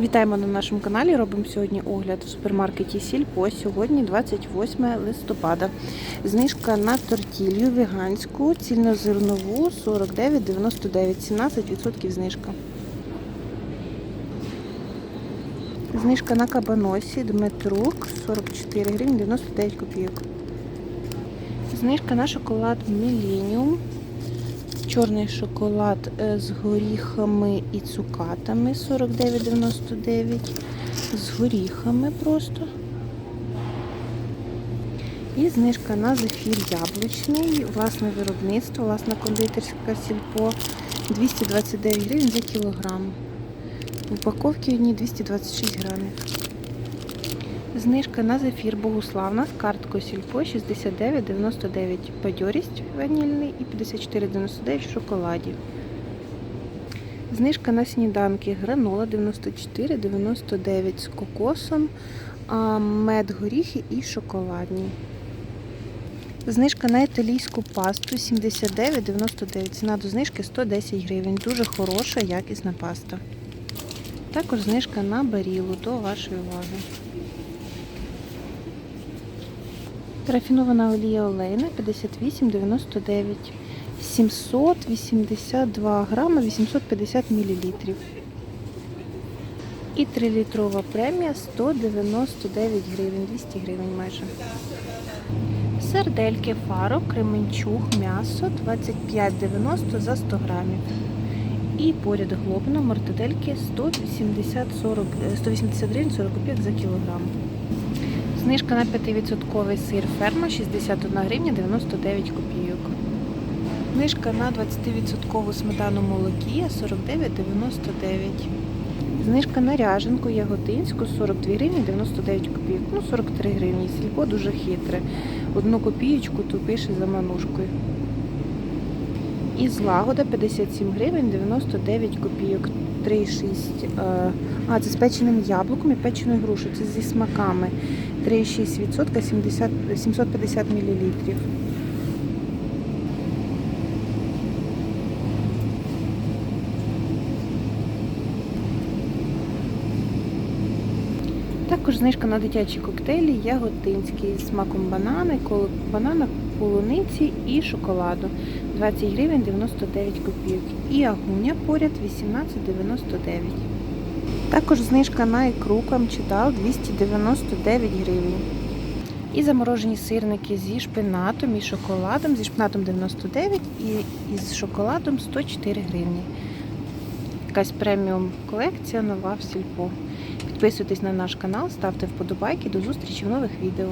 Вітаємо на нашому каналі. Робимо сьогодні огляд в супермаркеті Сільпо. Сьогодні 28 листопада. Знижка на тортілью веганську, цільнозернову 49,99, 17% знижка. Знижка на кабаносі Дмитрук 44 гривні 99 копійок. Знижка на шоколад Millennium. Чорний шоколад е, з горіхами і цукатами 49,99. З горіхами просто. І знижка на зефір яблучний, власне виробництво, власна кондитерська сільпо 229 гривень за кілограм. В упаковці одній 226 грамів. Знижка на зефір Богуславна з карткою Сільпо 69,99 бадьорість ванільний і 54,99 в шоколаді. Знижка на сніданки гранола 94,99 з кокосом, мед горіхи і шоколадні. Знижка на італійську пасту 79,99. Ціна до знижки 110 гривень. Дуже хороша, якісна паста. Також знижка на барілу до вашої уваги. Рафінована олія олейна 58,99. 782 грами 850 мл. І 3-літрова премія 199 гривень, 200 гривень майже. Сердельки фаро, кременчуг, м'ясо 25,90 за 100 грамів. І поряд глобина мортадельки 180, 40, е, 180 гривень 40 копійок за кілограм. Знижка на 5% сир ферма 61 гривня 99 копійок. Знижка на 20% сметану молокія 49,99. Знижка на ряженку яготинську 42 гривні 99 копійок. Ну 43 гривні. Сільпо дуже хитре. Одну копієчку ту пише за манушкою. І злагода 57 гривень 99 копійок. 3,6. е, А, це з печеним яблуком і печеною грушею. Це зі смаками. 3,6% 70, 750 мл. Також знижка на дитячі коктейлі ягодинські з смаком банани, банана, полуниці і шоколаду. 20 гривень 99 копійок. І агуня поряд 18,99. Також знижка на ікру камчитал 299 гривень. І заморожені сирники зі шпинатом і шоколадом. Зі шпинатом 99 і із шоколадом 104 гривні. Якась преміум колекція нова в сільпо. Підписуйтесь на наш канал, ставте вподобайки. До зустрічі в нових відео.